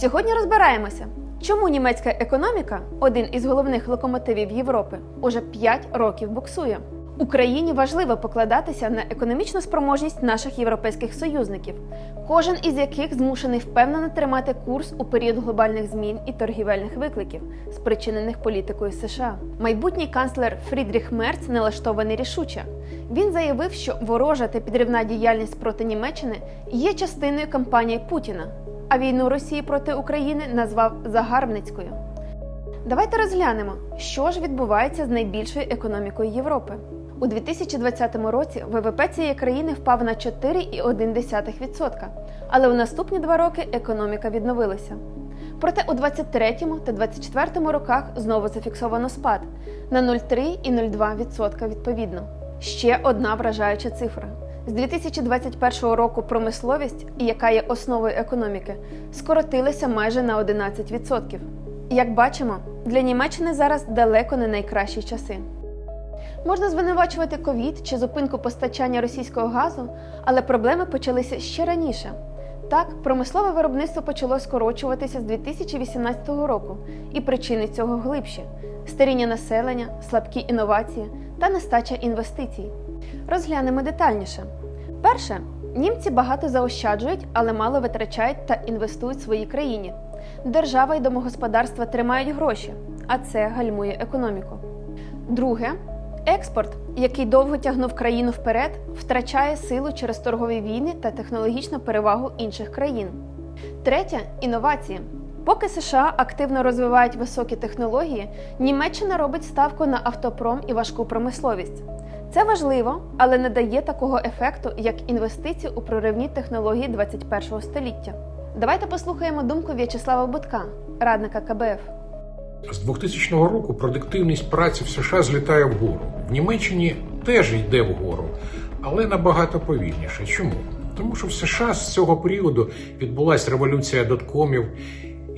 Сьогодні розбираємося, чому німецька економіка, один із головних локомотивів Європи, уже 5 років буксує. Україні важливо покладатися на економічну спроможність наших європейських союзників, кожен із яких змушений впевнено тримати курс у період глобальних змін і торгівельних викликів, спричинених політикою США. Майбутній канцлер Фрідріх Мерц налаштований рішуче. Він заявив, що ворожа та підривна діяльність проти Німеччини є частиною кампанії Путіна, а війну Росії проти України назвав загарбницькою. Давайте розглянемо, що ж відбувається з найбільшою економікою Європи. У 2020 році ВВП цієї країни впав на 4,1%, але у наступні два роки економіка відновилася. Проте у 2023 та 2024 роках знову зафіксовано спад на 0,3 і 0,2% відповідно. Ще одна вражаюча цифра. З 2021 року промисловість, яка є основою економіки, скоротилася майже на 11%. Як бачимо, для Німеччини зараз далеко не найкращі часи. Можна звинувачувати ковід чи зупинку постачання російського газу, але проблеми почалися ще раніше. Так, промислове виробництво почало скорочуватися з 2018 року, і причини цього глибші: старіння населення, слабкі інновації та нестача інвестицій. Розглянемо детальніше. Перше, німці багато заощаджують, але мало витрачають та інвестують в своїй країні. Держава і домогосподарства тримають гроші, а це гальмує економіку. Друге, експорт, який довго тягнув країну вперед, втрачає силу через торгові війни та технологічну перевагу інших країн. Третє інновації. Поки США активно розвивають високі технології, Німеччина робить ставку на автопром і важку промисловість. Це важливо, але не дає такого ефекту, як інвестиції у проривні технології 21 століття. Давайте послухаємо думку В'ячеслава Будка, радника КБФ. З 2000 року продуктивність праці в США злітає вгору. В Німеччині теж йде вгору, але набагато повільніше. Чому? Тому що в США з цього періоду відбулася революція доткомів,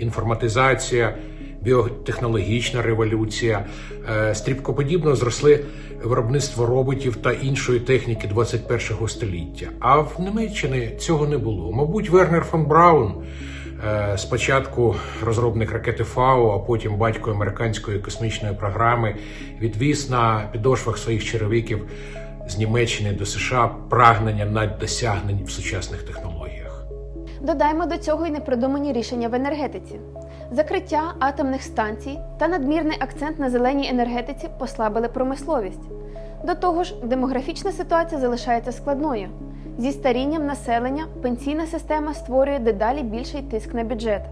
інформатизація, біотехнологічна революція, е, стрібкоподібно зросли виробництво роботів та іншої техніки 21 століття. А в Німеччині цього не було. Мабуть, Вернер фон Браун. Е, Спочатку розробник ракети Фау, а потім батько американської космічної програми відвіз на підошвах своїх черевиків з Німеччини до США прагнення наддосягнень в сучасних технологіях. Додаємо до цього й непродумані рішення в енергетиці. Закриття атомних станцій та надмірний акцент на зеленій енергетиці послабили промисловість. До того ж, демографічна ситуація залишається складною. Зі старінням населення пенсійна система створює дедалі більший тиск на бюджет.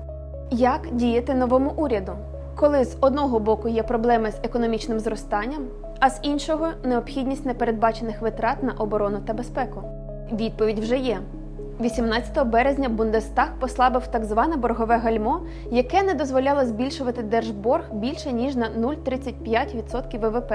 Як діяти новому уряду, коли з одного боку є проблеми з економічним зростанням, а з іншого необхідність непередбачених витрат на оборону та безпеку? Відповідь вже є. 18 березня Бундестаг послабив так зване боргове гальмо, яке не дозволяло збільшувати держборг більше ніж на 0,35% ВВП.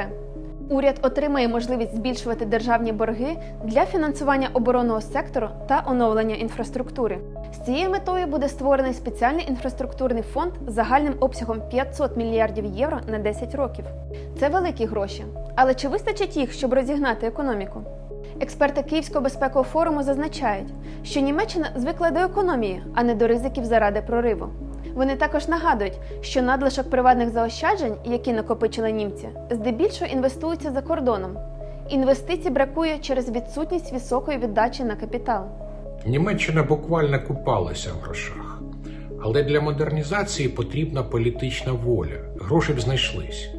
Уряд отримає можливість збільшувати державні борги для фінансування оборонного сектору та оновлення інфраструктури. З цією метою буде створений спеціальний інфраструктурний фонд загальним обсягом 500 мільярдів євро на 10 років. Це великі гроші, але чи вистачить їх, щоб розігнати економіку? Експерти Київського безпекового форуму зазначають, що Німеччина звикла до економії, а не до ризиків заради прориву. Вони також нагадують, що надлишок приватних заощаджень, які накопичили німці, здебільшого інвестуються за кордоном. Інвестицій бракує через відсутність високої віддачі на капітал. Німеччина буквально купалася в грошах, але для модернізації потрібна політична воля. Гроші б знайшлись.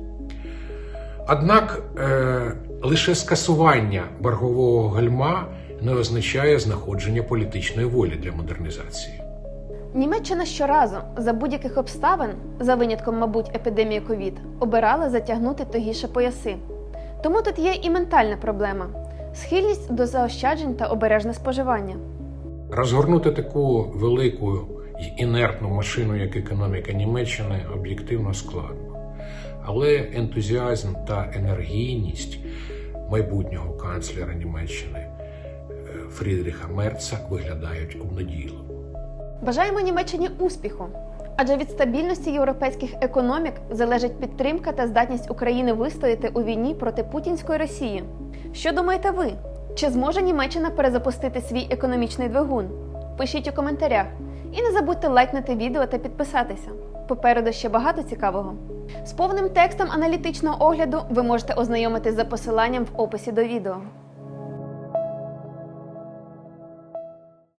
Однак е, лише скасування боргового гальма не означає знаходження політичної волі для модернізації. Німеччина щоразу за будь-яких обставин, за винятком, мабуть, епідемії ковід, обирала затягнути тугіше пояси. Тому тут є і ментальна проблема схильність до заощаджень та обережне споживання. Розгорнути таку велику і інертну машину, як економіка Німеччини, об'єктивно складно. Але ентузіазм та енергійність майбутнього канцлера Німеччини е, Фрідріха Мерца виглядають обнадійливо. Бажаємо Німеччині успіху, адже від стабільності європейських економік залежить підтримка та здатність України вистояти у війні проти путінської Росії. Що думаєте ви? Чи зможе Німеччина перезапустити свій економічний двигун? Пишіть у коментарях. І не забудьте лайкнути відео та підписатися. Попереду ще багато цікавого. З повним текстом аналітичного огляду ви можете ознайомитись за посиланням в описі до відео.